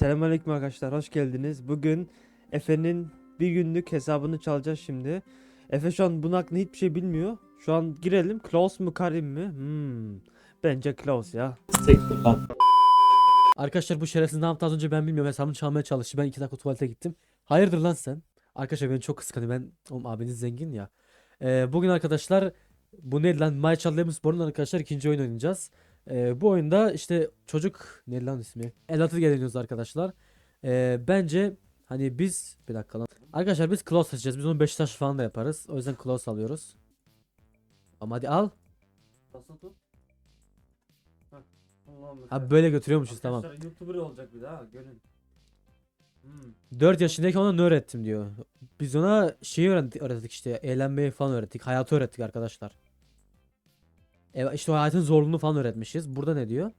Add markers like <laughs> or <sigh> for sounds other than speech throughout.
Selamünaleyküm arkadaşlar, hoş geldiniz. Bugün Efe'nin bir günlük hesabını çalacağız şimdi. Efe şu an bunun hakkında hiçbir şey bilmiyor. Şu an girelim. Close mu Karim mi? Hmm. Bence close ya. Arkadaşlar bu şerefsiz ne yaptı az önce ben bilmiyorum hesabını çalmaya çalıştı. Ben iki dakika tuvalete gittim. Hayırdır lan sen? Arkadaşlar beni çok kıskanıyor. Ben oğlum abiniz zengin ya. Ee, bugün arkadaşlar bu ne lan? My Child Lemon arkadaşlar ikinci oyun oynayacağız. Ee, bu oyunda işte çocuk ne lan ismi? Elat'ı geleniyoruz arkadaşlar. Ee, bence hani biz bir dakika lan. Arkadaşlar biz close seçeceğiz. Biz onu Beşiktaş falan da yaparız. O yüzden close alıyoruz. Ama hadi al. Nasıl tut? Ha böyle götürüyormuşuz tamam. YouTuber olacak bir daha görün. Hmm. 4 yaşındayken ona ne öğrettim diyor. Biz ona şeyi öğrettik, öğrettik işte eğlenmeyi falan öğrettik. Hayatı öğrettik arkadaşlar. Evet işte o hayatın zorluğunu falan öğretmişiz. Burada ne diyor?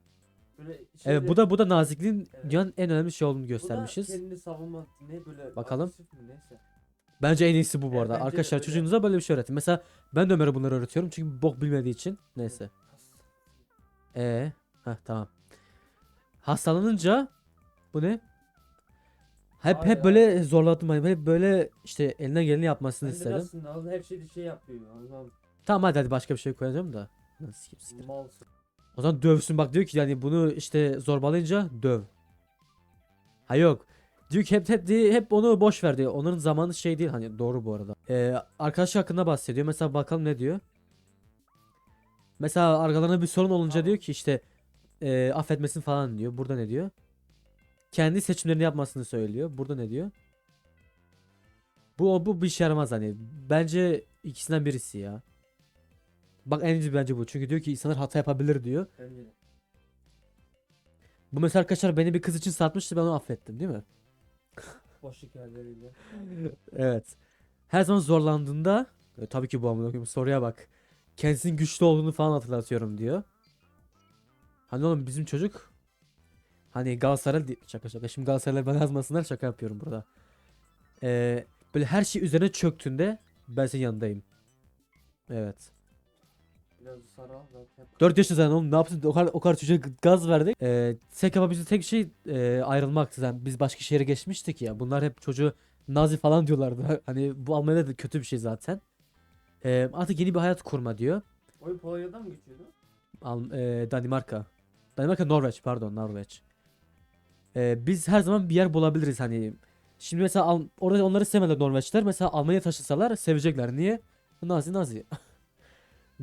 Böyle Evet bu da bu da nazikliğin Evet. dünyanın en önemli şey olduğunu bu da göstermişiz. kendini savunma ne böyle Bakalım. agresif mi neyse. Bence en iyisi bu bu Evet, arada. bence de Arkadaşlar öyle. çocuğunuza böyle bir şey öğretin. Mesela ben de Ömer'e bunları öğretiyorum çünkü bok bilmediği için. Neyse. Ee, heh tamam. Hastalanınca bu ne? Hep Aa hep böyle zorladım hani hep böyle işte elinden geleni yapmasını Ben de istedim. aslında al- her şeyi şey yapıyor. Allah'ım Tamam hadi hadi başka bir şey koyacağım da. Siktir. malsın. O zaman dövsün bak diyor ki yani bunu işte zorbalayınca döv. Ha yok. Diyor ki hep hep hep onu boş ver diyor. Onların zamanı şey değil hani doğru bu arada. Ee, arkadaşı hakkında bahsediyor. Mesela bakalım ne diyor. Mesela arkalarına bir sorun olunca Tamam. diyor ki işte e, affetmesin falan diyor. Burada ne diyor? Kendi seçimlerini yapmasını söylüyor. Burada ne diyor? Bu bu bir işe yaramaz hani. Bence ikisinden birisi ya. Bak en iyisi bence bu. Çünkü diyor ki insanlar hata yapabilir diyor. Bence de. Bu mesela arkadaşlar beni bir kız için satmıştı ben onu affettim değil mi? <laughs> Boş hikayeleriyle. Evet. Her zaman zorlandığında e, tabii ki bu amına koyayım soruya bak. Kendisinin güçlü olduğunu falan hatırlatıyorum diyor. Hani oğlum bizim çocuk hani Galatasaray di- şaka şaka şimdi Galatasaray'la bana yazmasınlar şaka yapıyorum burada. Ee, böyle her şey üzerine çöktüğünde ben senin yanındayım. Evet. Biraz sarı al zaten. 4 yaşında zaten oğlum ne yapsın o kadar, o kadar çocuğa gaz verdik. Ee, tek yapabildiği tek şey e, ayrılmaktı. Yani biz başka şehre geçmiştik ya. Bunlar hep çocuğu Nazi falan diyorlardı. <laughs> Hani bu Almanya'da da kötü bir şey zaten. Ee, artık yeni bir hayat kurma diyor. Oyun Polonya'dan mı geçiyordu? Al, e, Danimarka. Danimarka Norveç pardon Norveç. Ee, biz her zaman bir yer bulabiliriz hani. Şimdi mesela Al- orada onları sevmediler Norveçler. Mesela Almanya'ya taşısalar sevecekler. Niye? Nazi Nazi. <laughs>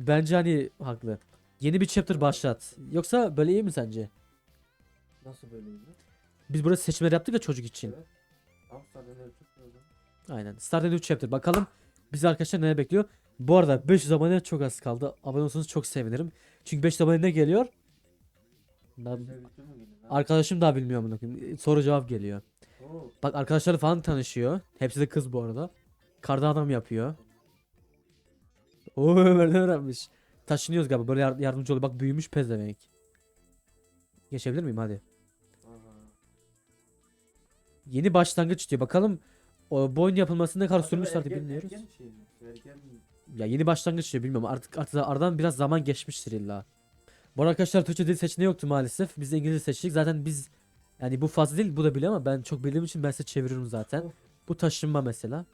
Bence hani haklı. Yeni bir chapter başlat. Yoksa böyle iyi mi sence? Nasıl böyleydi? Biz burada seçimler yaptık ya çocuk için. Evet. Amsterdam'da çok Aynen. Start a new chapter. Bakalım bizi arkadaşlar ne bekliyor. Bu arada 500 abone çok az kaldı. Abone olursanız çok sevinirim. Çünkü 500 abone ne geliyor? Na- Arkadaşım daha bilmiyor bunu. Soru cevap geliyor. Oo. Bak arkadaşları falan tanışıyor. Hepsi de kız bu arada. Kardan adam yapıyor. Oo Ömer ne öğrenmiş. Taşınıyoruz galiba böyle yar- yardımcı oluyor. Bak büyümüş pezevenk. Geçebilir miyim hadi. Yeni başlangıç diyor. Bakalım o bu oyun yapılmasında ne kadar sürmüş artık bilmiyoruz. Ergen şey mi? Ergen mi? Ya yeni başlangıç diyor bilmiyorum. Artık artık aradan biraz zaman geçmiştir illa. Bu arada arkadaşlar Türkçe dil seçeneği yoktu maalesef. Biz de İngilizce seçtik. Zaten biz yani bu fazla değil bu da biliyor ama ben çok bildiğim için ben size çeviriyorum zaten. Bu taşınma mesela.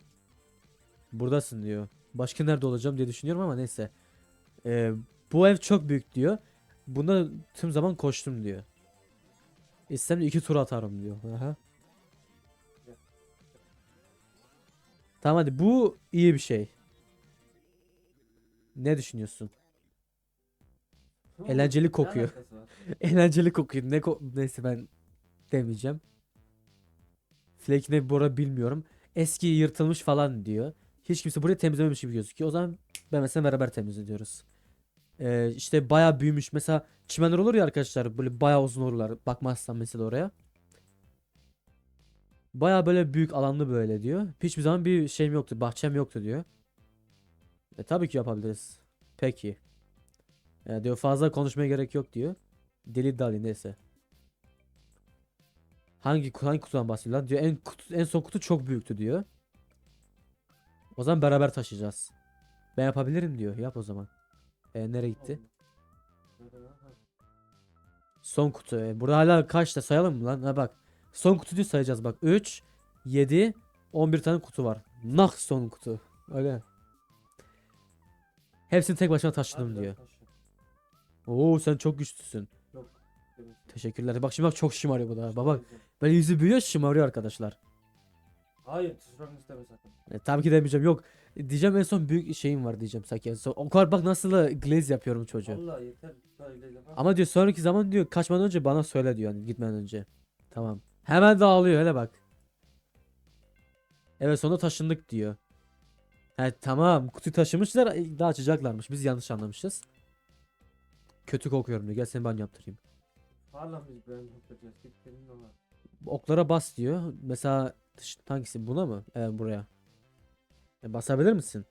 Buradasın diyor. Başka nerede olacağım diye düşünüyorum ama neyse. Ee, bu ev çok büyük diyor. Bunda tüm zaman koştum diyor. İstem iki tur atarım diyor. Aha. Tamam hadi bu iyi bir şey. Ne düşünüyorsun? Eğlenceli kokuyor. <laughs> Eğlenceli kokuyor. Ne ko neyse ben demeyeceğim. Flake ne arada bilmiyorum. Eski yırtılmış falan diyor. Hiç kimse burayı temizlememiş gibi gözüküyor. O zaman ben mesela beraber temizliyoruz. Ee, işte bayağı büyümüş. Mesela çimenler olur ya arkadaşlar. Böyle bayağı uzun olurlar. Bakmazsan mesela oraya. Bayağı böyle büyük alanlı böyle diyor. Hiçbir zaman bir şeyim yoktu. Bahçem yoktu diyor. E tabii ki yapabiliriz. Peki. E, diyor fazla konuşmaya gerek yok diyor. Deli dali neyse. Hangi hangi kutudan bahsediyor lan? Diyor en kutu, en son kutu çok büyüktü diyor. O zaman beraber taşıyacağız. Ben yapabilirim diyor. Yap o zaman. E, nereye gitti? Son kutu. E, burada hala kaçta sayalım mı lan? Ha bak. Son kutu diyor sayacağız bak. 3, 7, 11 tane kutu var. Nah son kutu. Öyle. Hepsini tek başına taşıdım diyor. taşı. Oo sen çok güçlüsün. Yok. Teşekkürler. Bak şimdi bak çok şımarıyor bu da. Baba güzel. böyle yüzü büyüyor şımarıyor arkadaşlar. Hayır tuşlarını isteme sakın. E, tabii ki demeyeceğim. Yok. E, Diyeceğim en son büyük şeyim var diyeceğim sanki. En son. O kadar bak nasıl glaze yapıyorum çocuğu. Vallahi yeter. Böyle yapar. Ama diyor sonraki zaman diyor kaçmadan önce bana söyle diyor hani gitmeden önce. Tamam. Hemen dağılıyor hele bak. Evet sonra taşındık diyor. He tamam kutuyu taşımışlar e, daha açacaklarmış. Biz yanlış anlamışız. Kötü kokuyorum diyor. Gel seni ben yaptırayım. Hala biz ben yapacağız. Git kendin ona. Oklara bas diyor. Mesela hangisi buna mı? Evet buraya. E, basabilir misin?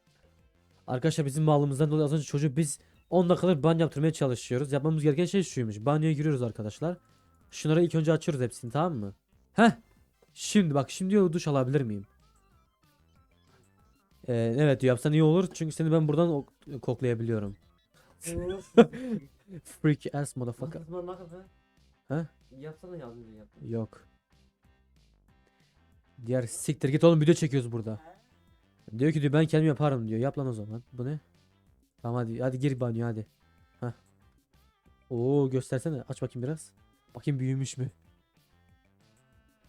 Arkadaşlar bizim malımızdan dolayı az önce çocuğu biz 10 dakikadır banyo yaptırmaya çalışıyoruz. Yapmamız gereken şey şuymuş. Banyoya giriyoruz arkadaşlar. Şunları ilk önce açıyoruz hepsini tamam mı? Heh. Şimdi bak şimdi diyor duş alabilir miyim? Ee, evet diyor yapsan iyi olur çünkü seni ben buradan ok- koklayabiliyorum. <laughs> Freak ass motherfucker. Yapsana yardımcı yap. Yok. Diğer siktir git oğlum video çekiyoruz burada. Diyor ki diyor ben kendim yaparım diyor. Yap lan o zaman. Bu ne? Tamam hadi hadi gir banyo hadi. Hah. Oo göstersene. Aç bakayım biraz. Bakayım büyümüş mü?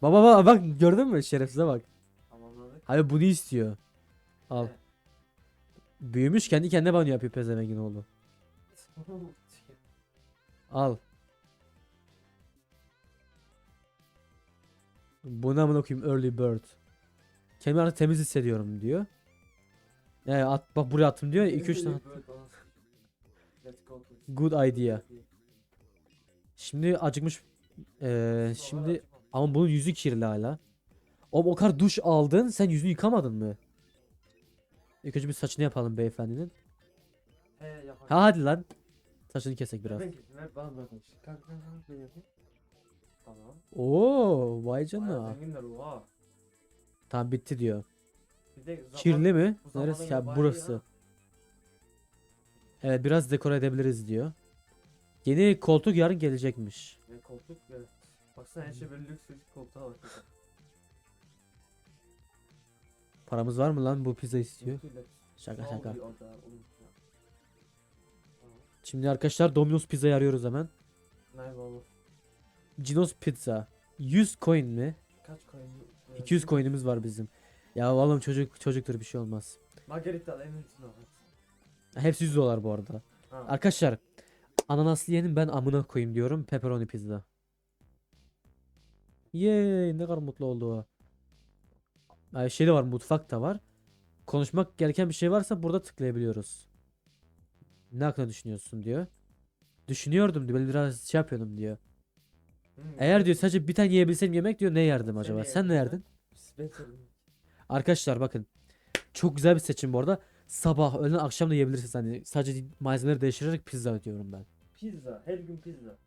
Baba baba bak gördün mü şerefsize bak. Tamamladık. Hayır bunu istiyor. Al. Evet. Büyümüş kendi kendine banyo yapıyor pezevengin oğlu. <laughs> Al. Buna amına koyayım early bird. Kendimi artık temiz hissediyorum diyor. Ee, at, bak buraya attım diyor 2 3 tane. Good idea. Şimdi acıkmış. Ee, şimdi ama bunun yüzü kirli hala. Oğlum o kadar duş aldın sen yüzünü yıkamadın mı? İlk önce bir saçını yapalım beyefendinin. He. Ha hadi lan. Saçını kesek biraz. Ben keseyim. Ver bana bırakın. Kanka kanka ben yapayım. Tamam. Oo vay Bayağı canına. zenginler oha. Tamam bitti diyor. Bir de zaman- Kirli mi? bu zamana Neresi göre ya bayağı burası. iyi ha. Evet biraz dekore edebiliriz diyor. Yeni koltuk yarın gelecekmiş. Ne koltuk evet. Baksana her şey böyle lüks lüks koltuğa bak. Paramız var mı lan bu pizza istiyor? Lüks lüks. Şaka Sağ ol şaka. orada, oğlum ya. Şimdi arkadaşlar Domino's pizzayı arıyoruz hemen. Nay baba. Cinos pizza. 100 coin mi? Kaç coin? Evet. 200 coin'imiz var bizim. Ya oğlum çocuk çocuktur bir şey olmaz. Margarita al en ucunu al. Hepsi 100 dolar bu arada. Ha. Arkadaşlar ananaslı yenin ben amına koyayım diyorum. Pepperoni pizza. Yey ne kadar mutlu oldu o. Ay, şey de var mutfak da var. Konuşmak gereken bir şey varsa burada tıklayabiliyoruz. Ne hakkında düşünüyorsun diyor. Düşünüyordum diyor. Böyle biraz şey yapıyordum diyor. Hmm. Eğer diyor sadece bir tane yiyebilsem yemek diyor ne yerdim acaba? Sen ne yerdin. Arkadaşlar bakın. Çok güzel bir seçim bu arada. Sabah, öğlen, akşam da yiyebilirsiniz. Hani sadece malzemeleri değiştirerek pizza diyorum ben. Pizza. Her gün pizza.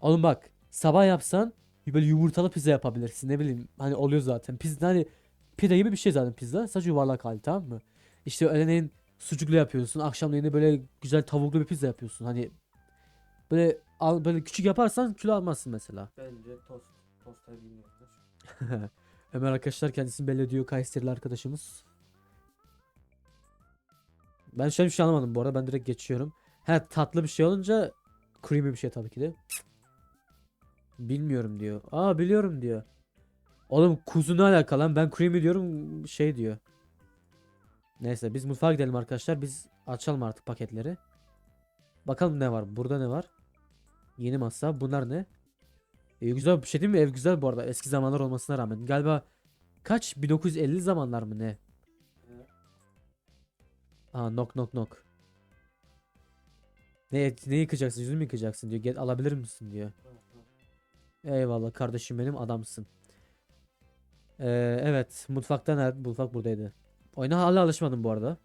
Oğlum bak sabah yapsan böyle yumurtalı pizza yapabilirsin ne bileyim hani oluyor zaten pizza hani pide gibi bir şey zaten pizza sadece yuvarlak hali tamam mı? İşte öğleneyin sucuklu yapıyorsun akşamleyin de böyle güzel tavuklu bir pizza yapıyorsun hani böyle al, böyle küçük yaparsan kilo almazsın mesela. <laughs> Bence tost. Tost her gün yapılır. Ömer arkadaşlar kendisini belli ediyor Kayserili arkadaşımız. Ben an bir şey anlamadım bu arada ben direkt geçiyorum. He tatlı bir şey olunca creamy bir şey tabii ki de. Bilmiyorum diyor. Aa biliyorum diyor. Oğlum kuzu ne alakalı lan ben creamy diyorum şey diyor. Neyse biz mutfağa gidelim arkadaşlar biz açalım artık paketleri. Bakalım ne var burada ne var. Yeni masa bunlar ne? E, güzel bir şey değil mi? Ev güzel bu arada. Eski zamanlar olmasına rağmen. Galiba kaç? 1950 zamanlar mı ne? Aa knock knock knock. Ne, ne yıkacaksın? Yüzünü mü yıkacaksın diyor. Gel alabilir misin diyor. Eyvallah kardeşim benim adamsın. Ee, evet mutfakta nerede? Mutfak buradaydı. Oyuna hala alışmadım bu arada.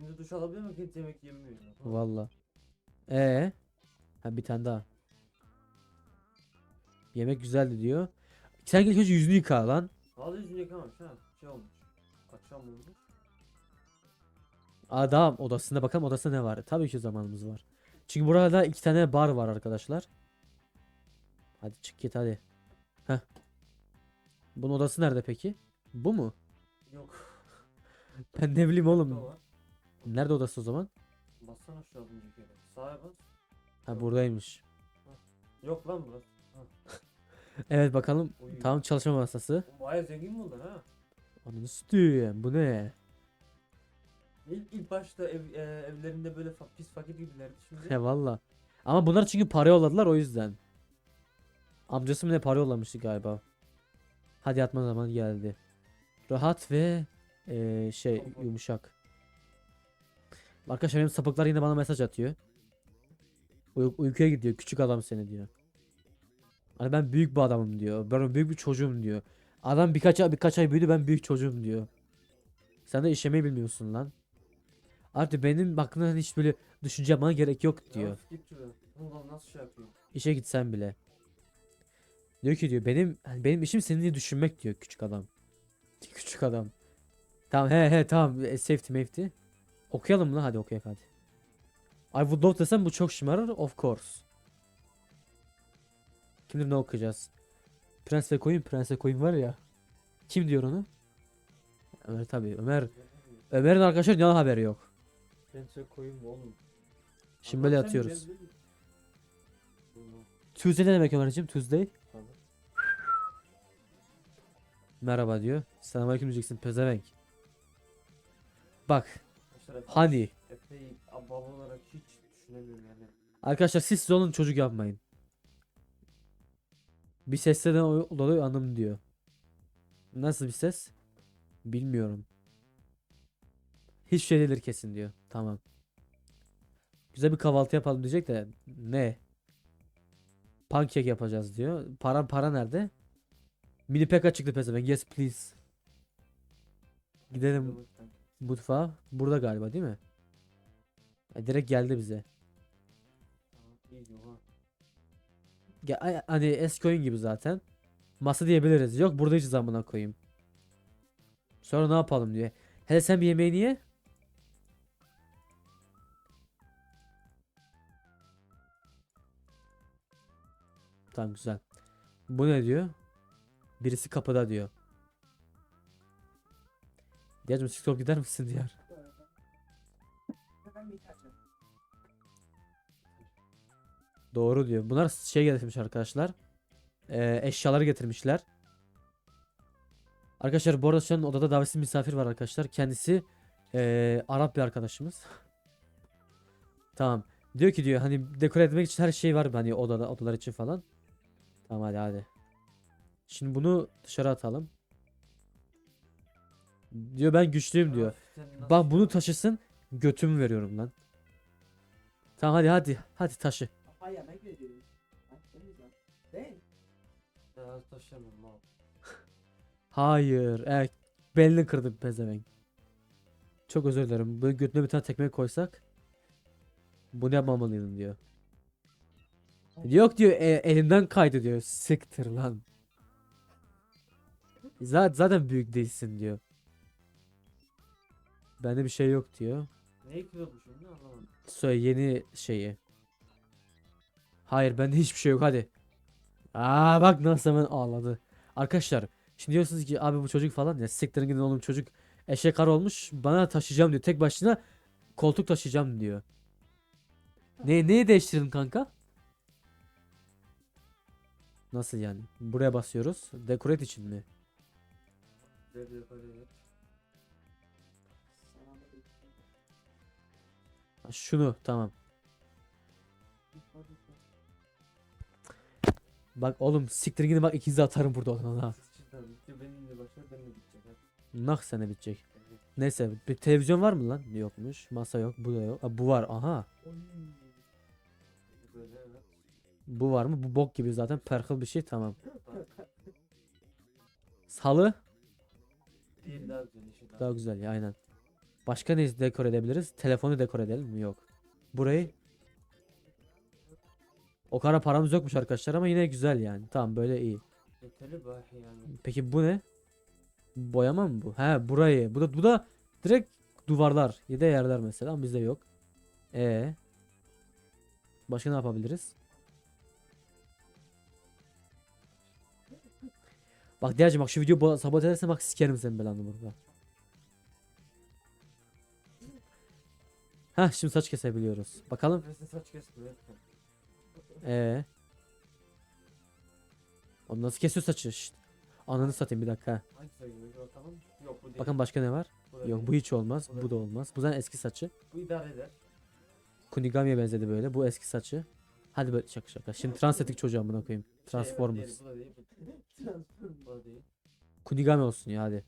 Kendi duş alabiliyor mu? Kendi yemek yemiyor. Valla. Ee, ha bir tane daha. Yemek güzeldi diyor. Sen ilk önce yüzünü yıka lan. Vallahi yüzünü yıkamamış ha. Şey olmuş. Akşam oldu. Adam odasında bakalım odasında ne var? Tabii ki zamanımız var. Çünkü burada iki tane bar var arkadaşlar. Hadi çık git hadi. Heh. Bunun odası nerede peki? Bu mu? Yok. Ben ne bileyim oğlum. Nerede odası o zaman? Bassana şu önceki yere. Sağa bas. Ha buradaymış. Yok lan burası. <laughs> Evet bakalım. Oy. Tam çalışma masası. Baya zengin bunlar ha. Ananı satayım. Bu ne? İlk, ilk başta ev, e, evlerinde böyle fa- pis fakir gibilerdi şimdi. He valla. Ama bunlar çünkü para yolladılar o yüzden. Amcası mı ne para yollamıştı galiba. Hadi yatma zamanı geldi. Rahat ve eee, şey Konfor. yumuşak. Arkadaşlar benim sapıklar yine bana mesaj atıyor. Uy- uykuya gidiyor küçük adam seni diyor. Hani ben büyük bir adamım diyor. Ben büyük bir çocuğum diyor. Adam birkaç ay birkaç ay büyüdü ben büyük çocuğum diyor. Sen de işemeyi bilmiyorsun lan. Artık benim hakkında hiç böyle düşünce yapmana gerek yok diyor. Ya, git nasıl şey yapıyor? İşe gitsen bile. Diyor ki diyor benim hani benim işim seni diye düşünmek diyor küçük adam. <laughs> Küçük adam. Tamam he he tamam e, safety mafety. Okuyalım mı lan hadi okuyak hadi. I would love desem bu çok şımarır of course. Kimdir ne okuyacağız? Prens ve koyun prens ve koyun var ya. Kim diyor onu? Ömer tabii Ömer. Ömer'in arkadaşlar ne haberi yok. Ben size koyayım mı oğlum? Şimdi böyle. Ulan, Tuesday ne demek Ömerciğim? Tuesday. tamam. Merhaba diyor. Selamünaleyküm diyeceksin pezevenk. Bak hani Efe'yi baba olarak hiç düşünemiyorum yani. arkadaşlar siz olun çocuk yapmayın. Bir sesten dolayı anım diyor. Nasıl bir ses? Bilmiyorum. Hiç şey değildir kesin diyor. Tamam. Güzel bir kahvaltı yapalım diyecek de ne? Pankek yapacağız diyor. Para para nerede? Mini peka çıktı pezevenk. Yes please. Gidelim mutfağa. Burada galiba değil mi? E, direkt geldi bize. Ya, hani eski oyun gibi zaten. Masa diyebiliriz. Yok burada hiç zamana koyayım. Sonra ne yapalım diye. Hele sen bir yemeğini ye. Tamam güzel. Bu ne diyor? Birisi kapıda diyor. Diyacım TikTok gider misin diyor. Doğru diyor. Bunlar şey getirmiş arkadaşlar. Ee, eşyaları getirmişler. Arkadaşlar bu arada şu an odada davetsiz misafir var arkadaşlar. Kendisi ee, Arap bir arkadaşımız. <laughs> tamam. Diyor ki diyor hani dekore etmek için her şey var hani odada odalar için falan. Tamam hadi hadi. Şimdi bunu dışarı atalım. Diyor ben güçlüyüm diyor. Bak bunu taşısın götümü veriyorum lan. Tamam hadi hadi hadi taşı. Papaya yemek veriyor. Bak, temiz lan. Değil. yapıyorsun? Ya taşıyamıyorum abi. Hayır. Evet. Belini kırdım pezevenk. Çok özür dilerim. Böyle götüne bir tane tekme koysak. Bunu yapmamalıydın diyor. Yok diyor e, elimden kaydı diyor. Siktir lan. Zaten, zaten büyük değilsin diyor. Bende bir şey yok diyor. Neyi kırıldı şimdi anlamadım. Söyle yeni şeyi. Hayır bende hiçbir şey yok hadi. Aa bak nasıl hemen ağladı. Arkadaşlar şimdi diyorsunuz ki abi bu çocuk falan ya siktirin gidin oğlum çocuk eşek arı olmuş bana taşıyacağım diyor. Tek başına koltuk taşıyacağım diyor. Ne neyi değiştirdin kanka? Nasıl yani? Buraya basıyoruz. Dekorate için mi? Böyle şunu tamam. Bak oğlum siktirin gidin bak ikinizi atarım burada odan ha. Nah sene bitecek. Evet. Neyse bir televizyon var mı lan? Yokmuş. Masa yok. Bu da yok. Ha, bu var. Aha. Bu var mı? Bu bok gibi zaten. Perkıl bir şey. Tamam. Salı. Daha güzel. Daha ya aynen. Başka ne dekor edebiliriz? Telefonu dekor edelim mi? Yok. Burayı. O kadar paramız yokmuş arkadaşlar ama yine güzel yani. Tamam böyle iyi. Yeterli bahi yani. Peki bu ne? Boyama mı bu? He burayı. Bu da bu da direkt duvarlar. Yede yerler mesela ama bizde yok. E Başka ne yapabiliriz? Bak Diğerciğim bak şu videoyu bo- sabote edersen bak sikerim senin belanı burada. Heh şimdi saç kesebiliyoruz. Bakalım. Nefesini saç kesmiyor. Ee. Onu nasıl kesiyor saçı? Şşt. Ananı satayım bir dakika. Yok bu değil. Bakın başka ne var? bu da Yok değil. bu hiç olmaz. Bu da Bu da olmaz. Bu zaten eski saçı. Bu idare eder. Kunigami'ye benzedi böyle. Bu eski saçı. Hadi böyle şaka şaka. Şimdi trans ettik çocuğu amına koyayım. Şey, Transformers. Bu da değil. Bu <laughs> Transformers. Bu da değil. Kunigami olsun ya hadi.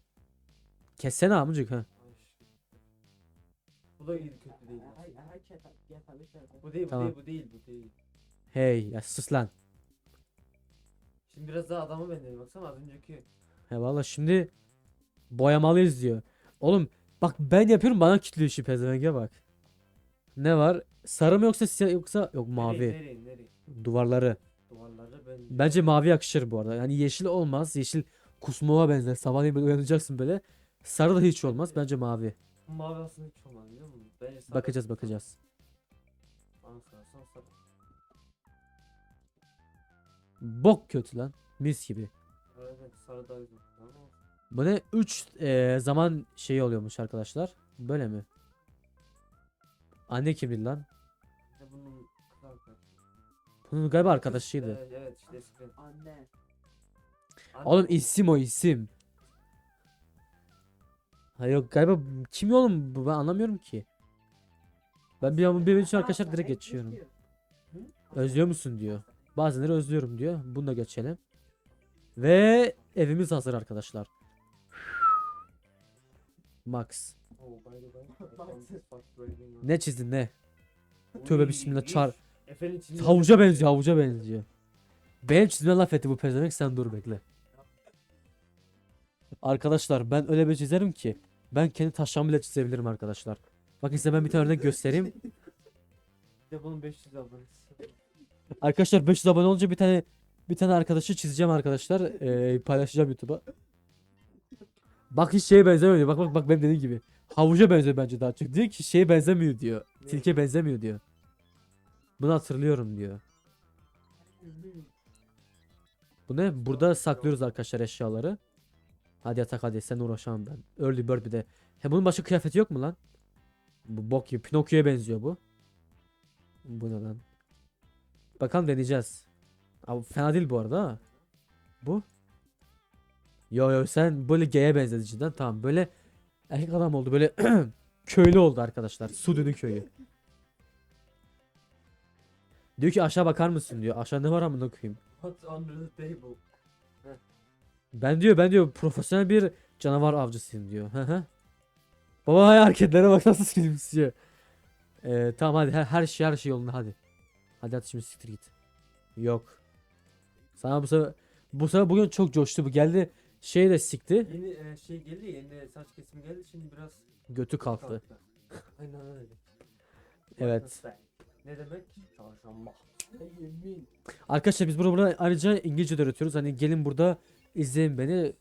Kessene amcık ha. Bu da iyi kötü değil. Şöyle. Bu değil bu Tamam. değil bu değil bu değil. Hey ya sus lan. Şimdi biraz daha adama benziyor baksana az önceki. He valla şimdi boyamalıyız diyor. Oğlum bak ben yapıyorum bana kilitliyor işi pezevenge bak. Ne var? Sarı mı yoksa siyah yoksa yok mavi. Nereye nereye nereye? Duvarları. Duvarları ben. Bence mavi yakışır bu arada. Yani yeşil olmaz. Yeşil kusmuğa benzer. Sabahleyin böyle uyanacaksın böyle. Sarı da hiç olmaz. Bence mavi. Mavi aslında hiç olmaz biliyor musun? Sarı. Bakacağız bakacağız. Bana sorarsan. Bok kötü lan. Mis gibi. Evet sarı daha güzel. Tamam. Bu ne? 3 zaman şeyi oluyormuş arkadaşlar. Böyle mi? Anne kimdi lan? Bunun kız arkadaşı. Bunun galiba arkadaşıydı. Evet evet işte eskiden. Anne. Anne Oğlum bu. isim o isim. Ha yok galiba kim oğlum bu ben anlamıyorum ki. Ben bir an benim için arkadaşlar direkt geçiyorum. Özlüyor musun diyor. Bazenleri özlüyorum diyor. Bunu da geçelim. Ve evimiz hazır arkadaşlar. Max. Bir- Ne çizdin ne? Tövbe bismillah, çar- Havuca benziyor havuca benziyor. Benim çizime laf etti bu pezevenk sen dur bekle. Arkadaşlar ben öyle bir çizerim ki. Ben kendi taşlarımı bile çizebilirim arkadaşlar. Bakın size ben bir tane örnek göstereyim. <laughs> De bunun 500 abonesi. Arkadaşlar 500 abone olunca bir tane bir tane arkadaşı çizeceğim arkadaşlar. Ee, paylaşacağım YouTube'a. Bak hiç şeye benzemiyor. Bak bak bak benim dediğim gibi. Havuca benziyor bence daha çok. Diyor ki şeye benzemiyor diyor. Ne? Tilke benzemiyor diyor. Bunu hatırlıyorum diyor. Bu ne? Burada saklıyoruz arkadaşlar eşyaları. Hadi yatak hadi sen uğraşamam ben. Early bird bir de. He bunun başka kıyafeti yok mu lan? Bu bok gibi. Pinokyo'ya benziyor bu. Bu ne lan? Bakalım deneyeceğiz. Abi fena değil bu arada ha. Bu? Yo yo sen böyle G'ye benzedi cidden. Tamam böyle erkek adam oldu. Böyle <clears throat> köylü oldu arkadaşlar. Sudünü köyü. Diyor ki aşağı bakar mısın diyor. Aşağı ne var amına koyayım. What's under the table? Ben diyor ben diyor profesyonel bir canavar avcısıyım diyor. Hı hı. Baba hay hareketlere bak nasıl gülümsüyor. Ee, tamam hadi her, her şey her şey yolunda hadi. Hadi hadi şimdi siktir git. Yok. Sana bu sefer bu sefer bugün çok coştu bu geldi şey de sikti Yeni e, şey geldi ya, yeni saç kesimi geldi şimdi biraz götü kalktı. <laughs> Aynen öyle. Evet. Ne demek? Çarşamba. Yemin. Arkadaşlar biz burada, burada ayrıca İngilizce de öğretiyoruz. Hani gelin burada izleyin beni.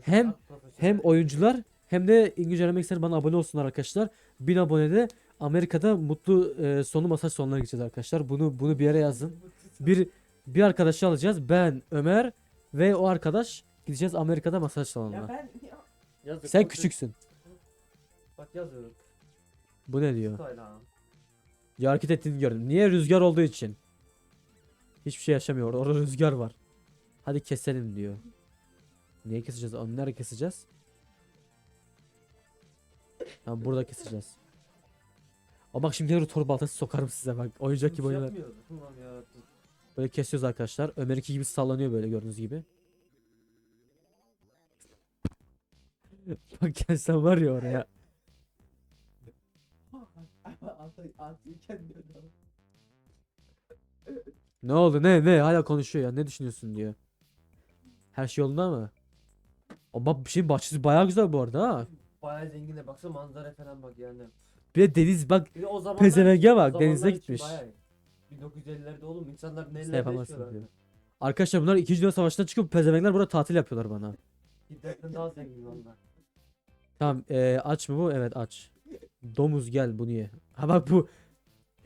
Hem-. Hem oyuncular hem de İngilizce öğrenmek isteyen bana abone olsunlar arkadaşlar. 1000 abonede Amerika'da mutlu e, sonu masaj sonuna gideceğiz arkadaşlar. Bunu bunu bir yere yazın. Bir bir arkadaşı alacağız. Ben, Ömer ve o arkadaş gideceğiz Amerika'da masaj Ya salonuna. ben ya. Yazık, Sen küçüksün. Bak yazıyorum. Bu ne diyor? Ya hareket ettiğini gördüm. Niye rüzgar olduğu için? Hiçbir şey yaşamıyor. Orada rüzgar var. Hadi keselim diyor. Niye keseceğiz? Onu nereye keseceğiz? Tamam burada keseceğiz. Ama bak şimdi torba baltası sokarım size bak. Oyuncak gibi yarabbim. Böyle kesiyoruz arkadaşlar. Ömer'inki gibi sallanıyor böyle gördüğünüz gibi. bak gelsen var ya oraya. Ne oldu ne ne hala konuşuyor ya ne düşünüyorsun diyor. Her şey yolunda mı? Ama bir şeyin bahçesi bayağı güzel bu arada ha. Bayağı zengine baksana manzara falan bak yani. Bir de deniz bak Bir de o zamanlar Pezevenge bak, o denize gitmiş. bayağı iyi. 1950'lerde oğlum insanlar nelerde yaşıyorlar. diyor. Arkadaşlar bunlar 2. Dünya Savaşı'ndan çıkıp pezevenkler burada tatil yapıyorlar bana. Hitler'den daha zengin onlar. Tamam eee, aç mı bu? Evet aç. Domuz gel bunu ye. Ha bak bu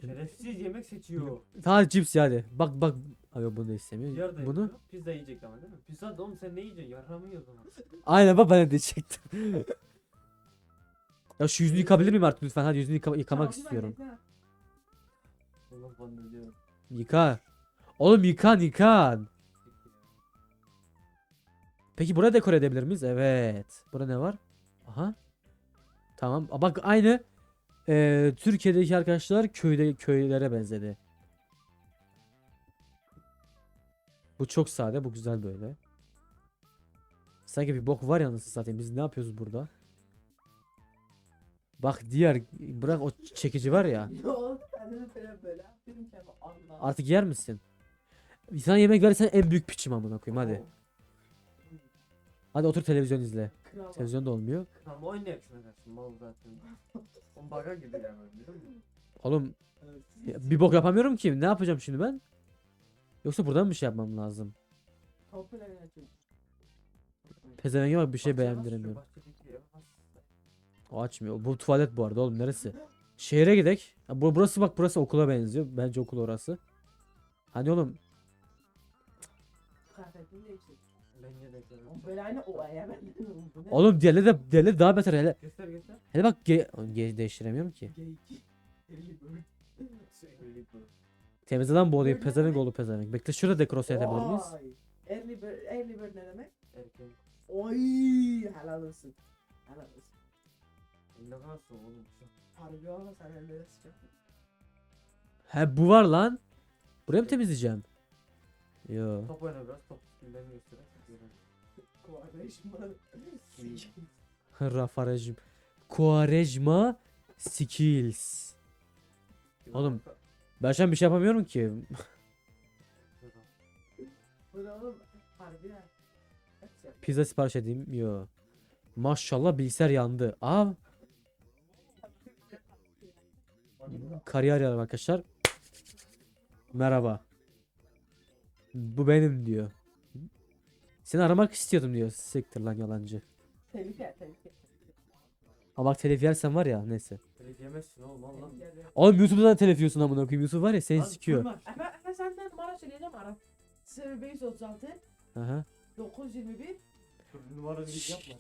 Şerefsiz yemek seçiyor. Hadi cips yani. Bak bak. Yok bunu da istemiyor. De Bunu. yapıyor. Pizza yiyecek ama değil mi? Pizza da oğlum sen ne yiyeceksin? Yarramı yiyorsun. <laughs> Aynen bak ben de diyecektim. <laughs> ya şu yüzünü yıkabilir miyim artık lütfen? Hadi yüzünü yıka- yıkamak Tamam, istiyorum. ben de diyorum. Yıka. Oğlum yıkan yıkan. Peki buraya dekor edebilir miyiz? Evet. Burada ne var? Aha. Tamam. Aa, Bak aynı eee, Türkiye'deki arkadaşlar köyde köylere benzedi. Bu çok sade, bu güzel böyle. Sanki bir bok var yalnız zaten. Biz ne yapıyoruz burada? Bak diğer bırak o çekici var ya. <laughs> Artık yer misin? Sana yemek verirsen en büyük piçim amına koyayım hadi. Hadi otur televizyon izle. Kral. Televizyon da olmuyor. Tamam oynayak şuna karşı mal zaten. <laughs> On baga gibi yani biliyor musun? Oğlum ya bir bok yapamıyorum ki. Ne yapacağım şimdi ben? Yoksa buradan bir şey yapmam lazım. Topla yönetiyor. Pezevenge bak bir şey şu beğendiremiyorum. bahçedeki eve bas. O açmıyor. Bu tuvalet bu arada oğlum neresi? Şehre gidek. Ha, bu, burası bak burası okula benziyor. Bence okul orası. Hadi oğlum. Kıyafetini değiştir. Bence de güzel. O böyle aynı o aya ben de bu ne? Oğlum diğerleri de diğerleri daha beter hele. Göster göster. Hele bak ge ge değiştiremiyorum ki. Geyik. Early bird. Öyle bu. Temizleden bu olayı Öyle pezevenk mi? oğlu pezevenk. Bekle şurada dekorasyon edebilir miyiz? Vay. Early bird, early bird ne demek? Erken. Oy helal olsun. Helal olsun. Ne kalsın oğlum. Harbi ama sen elleri sıcak. He bu var lan. Buraya mı temizleyeceğim? Yo. Top oyna biraz. Top skill'lerini göster. Kuvarejma. Rafarejim. Quaresma skills. Oğlum. Ben şu an bir şey yapamıyorum ki. Pizza sipariş edeyim. Yo. Maşallah bilgisayar yandı. Aa. Kariyer arıyorum arkadaşlar. Merhaba. Bu benim diyor. Seni aramak istiyordum diyor. Siktir lan yalancı. Telif ya. Ama bak telif yersen var ya neyse. Telif yemezsin oğlum Allah. Oğlum YouTube'dan telif yiyorsun amına koyayım. YouTube var ya seni sikiyor. Efe, Efe senden numara söyleyeceğim ara. 0536 Aha. 921 Dur numara bir yapma.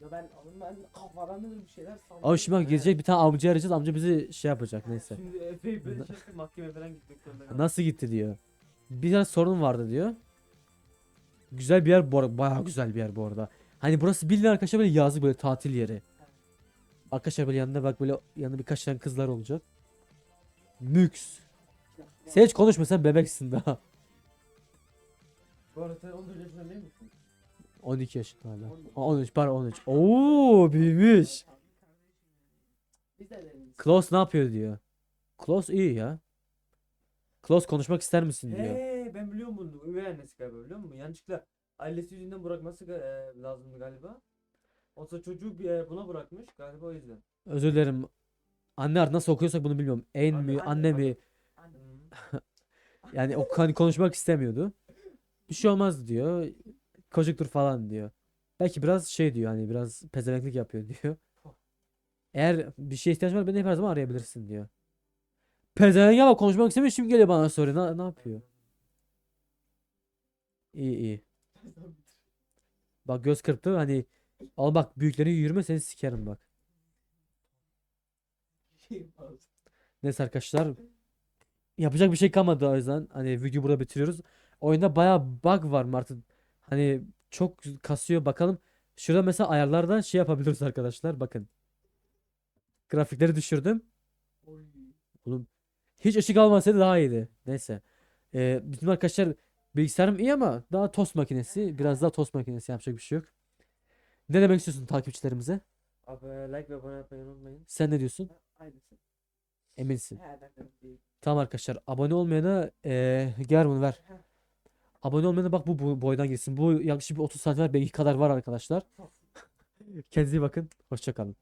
Ya ben oğlum ben kafadan bir şeyler sandım. Abi şimdi bak gidecek bir tane amca arayacağız. Amca bizi şey yapacak neyse. Şimdi Efe'yi böyle çekti mahkemeye falan gitmek zorunda kaldı. Nasıl gitti diyor. Bir tane sorun vardı diyor. Güzel bir yer bu arada. Bayağı güzel bir yer bu arada. Hani burası bildiğin arkadaşlar böyle yazlık böyle tatil yeri. Arkadaşlar böyle yanında bak böyle yanında birkaç tane kızlar olacak. Müks. Sen hiç konuşma sen bebeksin daha. Bu arada sen 14 yaşında değil misin? 12 yaşında hala. Aa, 13 pardon 13. Oo büyümüş. Biz de deriz. Klaus ne yapıyor diyor. Klaus iyi ya. Klaus konuşmak ister misin diyor. Ben biliyorum bunu. Üvey annesi galiba biliyor musun? Yanlışlıkla ailesi yüzünden bırakması e, lazımdı galiba. Oysa çocuğu bir, e, buna bırakmış galiba o yüzden. Özür dilerim. Anne artık nasıl okuyorsak bunu bilmiyorum. En Anne, mi, anne, anne mi? <laughs> Yani o hani konuşmak istemiyordu. Bir şey olmaz diyor. Çocuktur falan diyor. Belki biraz şey diyor hani biraz pezevenklik yapıyor diyor. Eğer bir şeye ihtiyaç var beni her zaman arayabilirsin diyor. Pezevenk ama konuşmak istemiyor şimdi geliyor bana soruyor. Ne, ne yapıyor? İyi iyi. Bak göz kırptı hani al bak büyüklerin yürüme seni sikerim bak. Neyse arkadaşlar. Yapacak bir şey kalmadı o yüzden. Hani videoyu burada bitiriyoruz. Oyunda bayağı bug var Martın. Hani çok kasıyor bakalım. Şurada mesela ayarlardan şey yapabiliriz arkadaşlar. Bakın. Grafikleri düşürdüm. Oy. Oğlum hiç ışık almasaydı daha iyiydi. Neyse. Ee, bizim arkadaşlar bilgisayarım iyi ama daha tost makinesi. Biraz daha tost makinesi yapacak bir şey yok. Ne demek istiyorsun takipçilerimize? Abi like ve abone olmayı unutmayın. Sen ne diyorsun? Aynısı. Eminsin. He ben değil. Tamam arkadaşlar abone olmayana eee gel bunu ver. Abone olmayana bak bu, bu boydan girsin. Bu yaklaşık bir 30 santim var. Benimki kadar var arkadaşlar. <laughs> Kendinize iyi bakın. Hoşça kalın.